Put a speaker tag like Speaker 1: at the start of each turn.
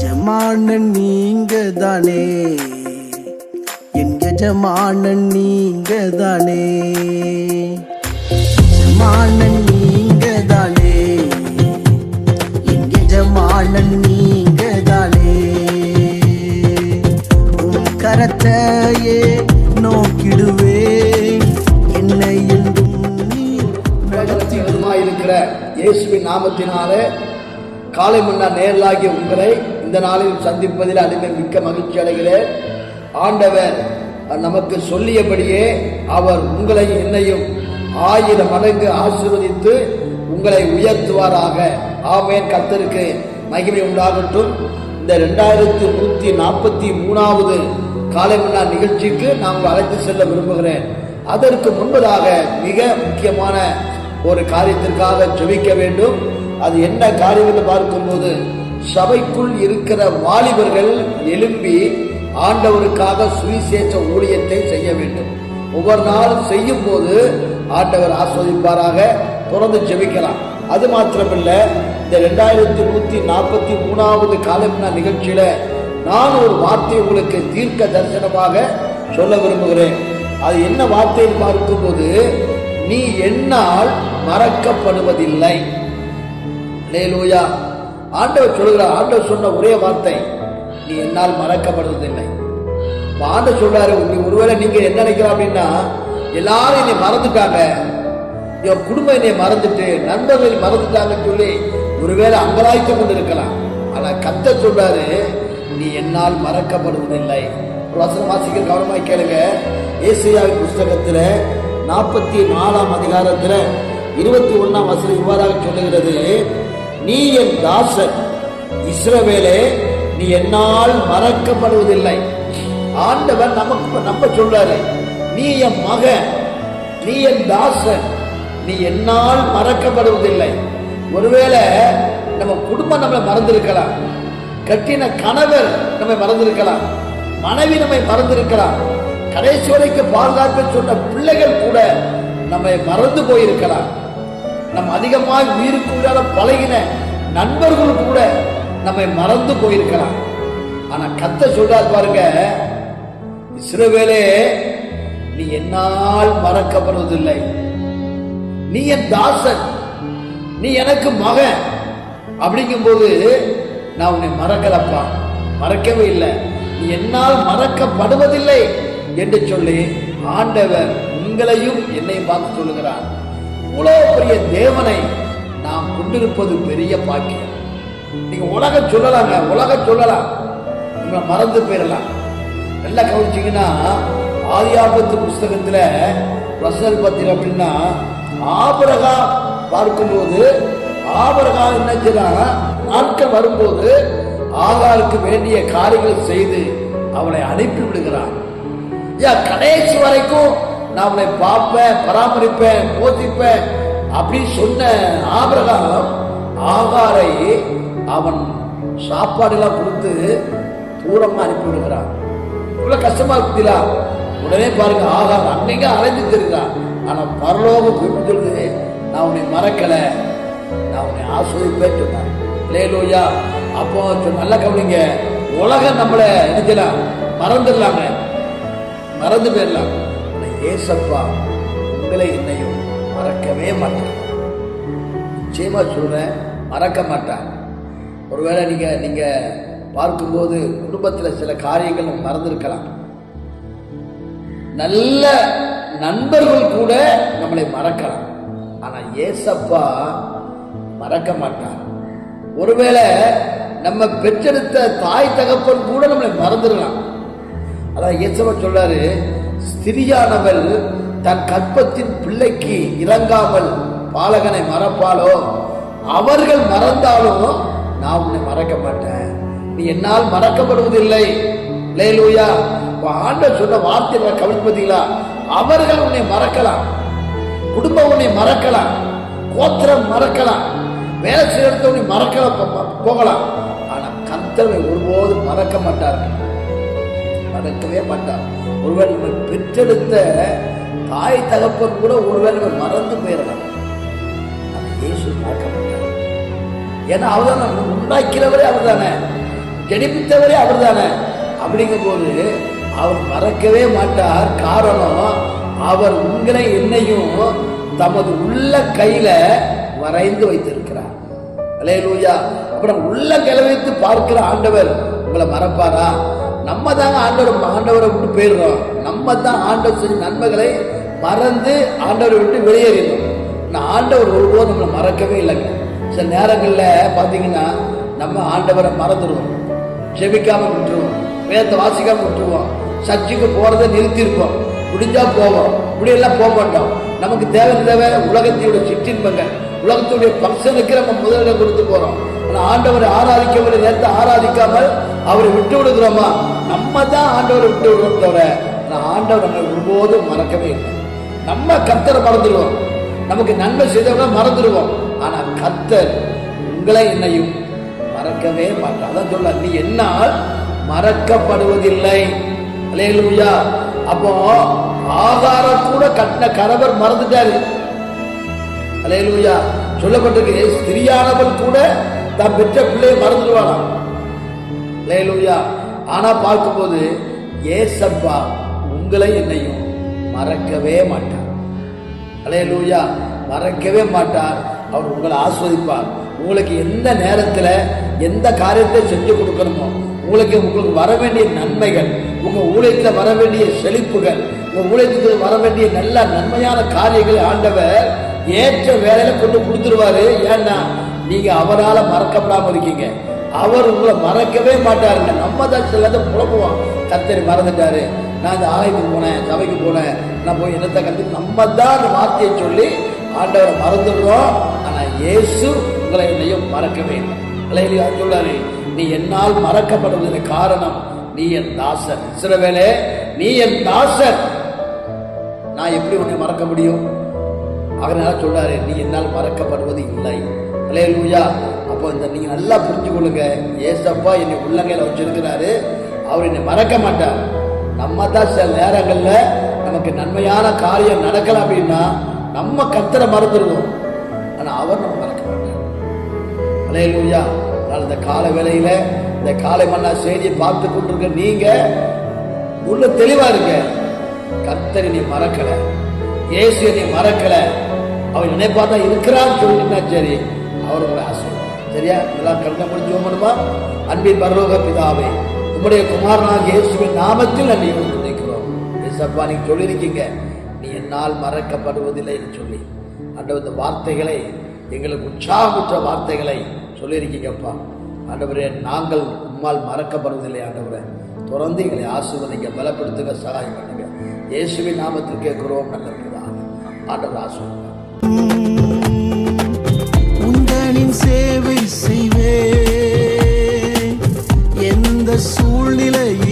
Speaker 1: எஜமானன் நீங்க தானே என் எஜமானன் நீங்க தானே எஜமானன் நீங்க தானே என் எஜமானன் நீங்க தானே உன் கரத்தையே நோக்கிடுவே என்னை என்றும் நீ நடத்திடுமா
Speaker 2: இருக்கிற இயேசுவின் நாமத்தினாலே காலை முன்னா நேரலாகிய உங்களை இந்த நாளில் சந்திப்பதில் அதுமே மிக்க மகிழ்ச்சி அடைகிறேன். ஆண்டவர் நமக்கு சொல்லியபடியே அவர் உங்களையும் என்னையும் ஆயிரம் மடங்கு ஆசீர்வதித்து உங்களை உயர்த்துவாராக. ஆமேன். கத்தருக்கு மகிமை உண்டாகட்டும். இந்த ரெண்டாயிரத்தி நூத்தி நாற்பத்தி மூணாவது காலை முன்னா நிகழ்ச்சிக்கு நான் அழைத்து செல்ல விரும்புகிறேன். அதற்கு முன்பதாக மிக முக்கியமான ஒரு காரியத்திற்காக ஜெபிக்க வேண்டும். அது என்ன காரியம் என்று பார்க்கும்போது சபைக்குள் இருக்கிற வாலிபர்கள் எழும்பி ஆண்டவருக்காக சுவிசேஷ ஊழியத்தை செய்ய வேண்டும். ஒவ்வொரு நாளும் செய்யும் போது ஆண்டவர் ஆஸ்வதிப்பாராக தொடர்ந்து ஜெபிக்கலாம். அது மாத்திரமில்லை இந்த ரெண்டாயிரத்தி நூத்தி நாற்பத்தி மூணாவது காலம்னா நிகழ்ச்சியில நான் ஒரு வார்த்தை உங்களுக்கு தீர்க்க தரிசனமாக சொல்ல விரும்புகிறேன். அது என்ன வார்த்தையை பார்க்கும்போது நீ என்னால் மறக்கப்படுவதில்லை. லேலூயா ஆண்டவர் சொல்கிறார் ஆண்டவர் சொன்ன ஒரே வார்த்தை நீ என்னால் மறக்கப்படுவதில்லை. ஆண்டவர் சொல்றாரு நீ ஒருவேளை நீங்க என்ன நினைக்கிறோம் அப்படின்னா எல்லாரும் என்னை மறந்துட்டாங்க. என் குடும்பம் என்னை மறந்துட்டு நண்பர்கள் மறந்துட்டாங்கன்னு சொல்லி ஒருவேளை அங்கலாய்த்து கொண்டு இருக்கலாம் ஆனா கத்த சொல்றாரு நீ என்னால் மறக்கப்படுவதில்லை. ஒரு வசனம் வாசிக்க கவனமாக கேளுங்க. ஏசியாவின் புஸ்தகத்தில் நாற்பத்தி நாலாம் அதிகாரத்தில் இருபத்தி ஒன்றாம் வசனம் இவ்வாறாக சொல்லுகிறது. நீ என் தாசன். இஸ்ரவேலே நீ என்னால் மறக்கப்படுவதில்லை. ஆண்டவர் நமக்கு நம்ம சொல்றாரு நீ என் மகன் நீ என் தாசன் நீ என்னால் மறக்கப்படுவதில்லை. ஒருவேளை நம்ம குடும்பம் நம்மளை மறந்திருக்கலாம். கட்டின கணவர் நம்மை மறந்திருக்கலாம். மனைவி நம்மை மறந்திருக்கலாம். கடைசி வரைக்கும் பாதுகாப்பு சொன்ன பிள்ளைகள் கூட நம்மை மறந்து போயிருக்கலாம். நம்ம அதிகமாக உயிருக்கு உயிரால பழகின நண்பர்கள் கூட நம்மை மறந்து போயிருக்கலாம். ஆனா கத்த சொல்றார் பாருங்க இஸ்ரவேலே நீ என்னால் மறக்கப்படுவதில்லை. நீ என் தாசன் நீ எனக்கு மகன். அப்படிங்கும்போது நான் உன்னை மறக்கலப்பா மறக்கவே இல்லை. நீ என்னால் மறக்கப்படுவதில்லை என்று சொல்லி ஆண்டவர் உங்களையும் என்னையும் பார்த்து சொல்லுகிறார். இவ்வளவு பெரிய தேவனை நாம் கொண்டிருப்பது பெரிய பாக்கியம். நீங்க உலகம் சொல்லலாங்க உலகம் சொல்லலாம். உங்களை மறந்து போயிடலாம். நல்லா கவனிச்சீங்கன்னா ஆதியாபத்து புஸ்தகத்துல ரசல் பத்திரம் அப்படின்னா ஆபரகா பார்க்கும்போது ஆபரகா என்ன செய்யறாங்க நாட்கள் வரும்போது ஆகாருக்கு வேண்டிய காரியங்களை செய்து அவளை அனுப்பி விடுகிறான். ஏன் கடைசி வரைக்கும் நான் அவனை பார்ப்பேன் பராமரிப்பேன் போதிப்பேன் அப்படின்னு சொன்ன ஆபிரகாம் ஆகாரை அவன் சாப்பாடுலாம் கொடுத்து தூரமா அனுப்பி விடுகிறான் இவ்வளவு கஷ்டமா இருக்குதா உடனே பாருங்க ஆகார் அன்னைக்கு அலைஞ்சு தெரியுறான் ஆனா பரலோகம் குறிப்பிட்டு சொல்லுது நான் உன்னை மறக்கல. நான் உன்னை ஆஸ்வதிப்பேன் சொன்னான். லேலோயா அப்போ சொ- நல்லா கவனிங்க. உலகம் நம்மளை நினைக்கலாம் மறந்துடலாங்க மறந்து போயிடலாம். ஏசப்பா உங்களை என்னையும் மறக்கவே மாட்டான் நிச்சயமா சொல்கிறேன் மறக்க மாட்டான் ஒருவேளை நீங்கள் நீங்கள் பார்க்கும்போது குடும்பத்தில் சில காரியங்கள் மறந்துருக்கலாம். மறந்திருக்கலாம் நல்ல நண்பர்கள் கூட நம்மளை மறக்கலாம். ஆனால் ஏசப்பா மறக்க மாட்டான் ஒருவேளை நம்ம பெற்றெடுத்த தாய் தகப்பன் கூட நம்மளை மறந்துடலாம். அதான் ஏசப்பா சொல்றாரு ஸ்திரியானவள் தன் கற்பத்தின் பிள்ளைக்கு இறங்காமல் பாலகனை மறப்பாளோ? அவர்கள் மறந்தாலும் நான் உன்னை மறக்க மாட்டேன். நீ என்னால் மறக்கப்படுவதில்லை. லேலூயா ஆண்டவர் சொன்ன வார்த்தைகளை கவனிப்பதீங்களா அவர்கள் உன்னை மறக்கலாம். குடும்பம் உன்னை மறக்கலாம். கோத்திரம் மறக்கலாம். வேலை செய்யறத உன்னை மறக்கலாம் போ- போகலாம். ஆனால் கர்த்தரை ஒருபோதும் மறக்க மாட்டார்கள் மறக்கவே மாட்டான். ஒருவன் நம்ம பெற்றெடுத்த தாய் தகப்பன் கூட ஒருவன் நம்ம மறந்து போயிடலாம். அது இயேசு பார்க்க மாட்டார் ஏன்னா அவர் தான் நம்ம உண்டாக்கிறவரே அவர் தானே ஜெனிப்பித்தவரே அவர் தானே அப்படிங்கும் போது அவர் மறக்கவே மாட்டார். காரணம் அவர் உங்களை என்னையும் தமது உள்ள கையில வரைந்து வைத்திருக்கிறார். அலையலூயா. அப்புறம் உள்ள கிளவித்து பார்க்கிற ஆண்டவர் உங்களை மறப்பாரா? நம்ம தாங்க ஆண்டவர் ஆண்டவரை விட்டு போயிடுறோம். நம்ம தான் ஆண்டவர் செஞ்ச நன்மைகளை மறந்து ஆண்டவரை விட்டு வெளியேறிடும் நான் ஆண்டவர் ஒருபோதும் நம்மளை மறக்கவே இல்லைங்க. சில நேரங்களில் பார்த்தீங்கன்னா நம்ம ஆண்டவரை மறந்துடுவோம். ஜெபிக்காமல் விட்டுருவோம். வேதத்தை வாசிக்காமல் விட்டுருவோம். சர்ச்சுக்கு போகிறத நிறுத்தியிருப்போம். முடிஞ்சா போவோம். இப்படியெல்லாம் போக மாட்டோம். நமக்கு தேவை தேவை உலகத்தினுடைய சிற்றின்பங்கள் உலகத்துடைய பக்சனுக்கு நம்ம முதலிடம் கொடுத்து போகிறோம் ஆனால் ஆண்டவரை ஆராதிக்கவில்லை நேரத்தை ஆராதிக்காமல் அவரை விட்டு விடுகிறோமா? நம்ம தான் ஆண்டவரை விட்டு விடுறோம் தவிர ஆண்டவர் நம்ம ஒருபோதும் மறக்கவே இல்லை. நம்ம கத்தரை மறந்துடுவோம். நமக்கு நன்மை செய்தவங்க மறந்துடுவோம். ஆனா கத்தர் உங்களை என்னையும் மறக்கவே மாட்டான் அதான் சொல்ல நீ என்னால் மறக்கப்படுவதில்லை. அல்லேலூயா அப்போ ஆகாரம் கூட கட்டின கணவர் மறந்துட்டாரு. அல்லேலூயா சொல்லப்பட்டிருக்கு ஸ்திரியானவள் கூட தான் பெற்ற பிள்ளையை மறந்துடுவானா அல்லேலூயா ஆனா பார்க்கும்போது ஏசப்பா உங்களை என்னையும் மறக்கவே மாட்டார். அல்லேலூயா மறக்கவே மாட்டார். அவர் உங்களை ஆஸ்வதிப்பார். உங்களுக்கு எந்த நேரத்தில் எந்த காரியத்தை செஞ்சு கொடுக்கணுமோ உங்களுக்கு உங்களுக்கு வர வேண்டிய நன்மைகள் உங்கள் ஊழியத்தில் வர வேண்டிய செழிப்புகள் உங்கள் ஊழியத்துக்கு வர வேண்டிய நல்ல நன்மையான காரியங்களை ஆண்டவர் ஏற்ற வேலையில கொண்டு கொடுத்துருவாரு. ஏன்னா நீங்கள் அவரால் மறக்கப்படாமல் இருக்கீங்க. அவர் உங்களை மறக்கவே மாட்டாருங்க. நம்ம தான் சிலதை புலம்புவோம் கத்தரி மறந்துட்டாரு. நான் இந்த ஆலயத்துக்கு போனேன் சபைக்கு போனேன். நான் போய் என்னத்தை கத்து நம்ம தான் அந்த வார்த்தையை சொல்லி ஆண்டவரை மறந்துடுறோம். ஆனால் இயேசு உங்களை என்னையும் மறக்கவே இல்லை. அலையிலே சொல்றாரு நீ என்னால் மறக்கப்படுவதற்கு காரணம் நீ என் தாசன் வேலை நீ என் தாசன் நான் எப்படி உன்னை மறக்க முடியும்? அதனால சொல்றாரு நீ என்னால் மறக்கப்படுவது இல்லை. அலையலூயா அப்போ இந்த நீங்க நல்லா புரிஞ்சு கொள்ளுங்க ஏசப்பா என்னை உள்ளங்கையில் வச்சிருக்கிறாரு. அவர் என்னை மறக்க மாட்டார். நம்ம தான் சில நேரங்களில் நமக்கு நன்மையான காரியம் நடக்கல அப்படின்னா நம்ம கத்தரை மறந்துடுவோம் ஆனால் அவர் நம்ம மறக்க மாட்டார். அலையலூயா. அதனால் இந்த கால வேலையில் இந்த காலை மன்னா செய்தியை பார்த்து கொண்டிருக்க நீங்க உள்ள தெளிவாக இருங்க. கத்தர் நீ மறக்கலை. இயேசு நீ மறக்கலை. அவர் நினைப்பா தான் இருக்கிறான்னு சொல்லிட்டுனா சரி அவர் உங்களை ஆசை சரியா? எல்லாம் கருத முடிஞ்சு அன்பி அன்பின் பரலோக பிதாவே உம்முடைய குமாரனாக இயேசுவின் நாமத்தில் நன்றி கொடுத்து நிற்கிறோம் ஏசப்பா நீங்க சொல்லியிருக்கீங்க நீ என்னால் மறக்கப்படுவதில்லை என்று சொல்லி. ஆண்டவர் இந்த வார்த்தைகளை எங்களுக்கு உற்சாகமுற்ற வார்த்தைகளை சொல்லியிருக்கீங்கப்பா ஆண்டவரே நாங்கள் உம்மால் மறக்கப்படுவதில்லை ஆண்டவரே. தொடர்ந்து எங்களை ஆசீர்வதிங்க பலப்படுத்துங்க சகாயம் பண்ணுங்க. இயேசுவின் நாமத்தில் கேட்கிறோம் நல்ல ஆண்டவர் ஆசீர்வாதம்.
Speaker 1: நின் சேவை செய்வே எந்த சூழ்நிலையில்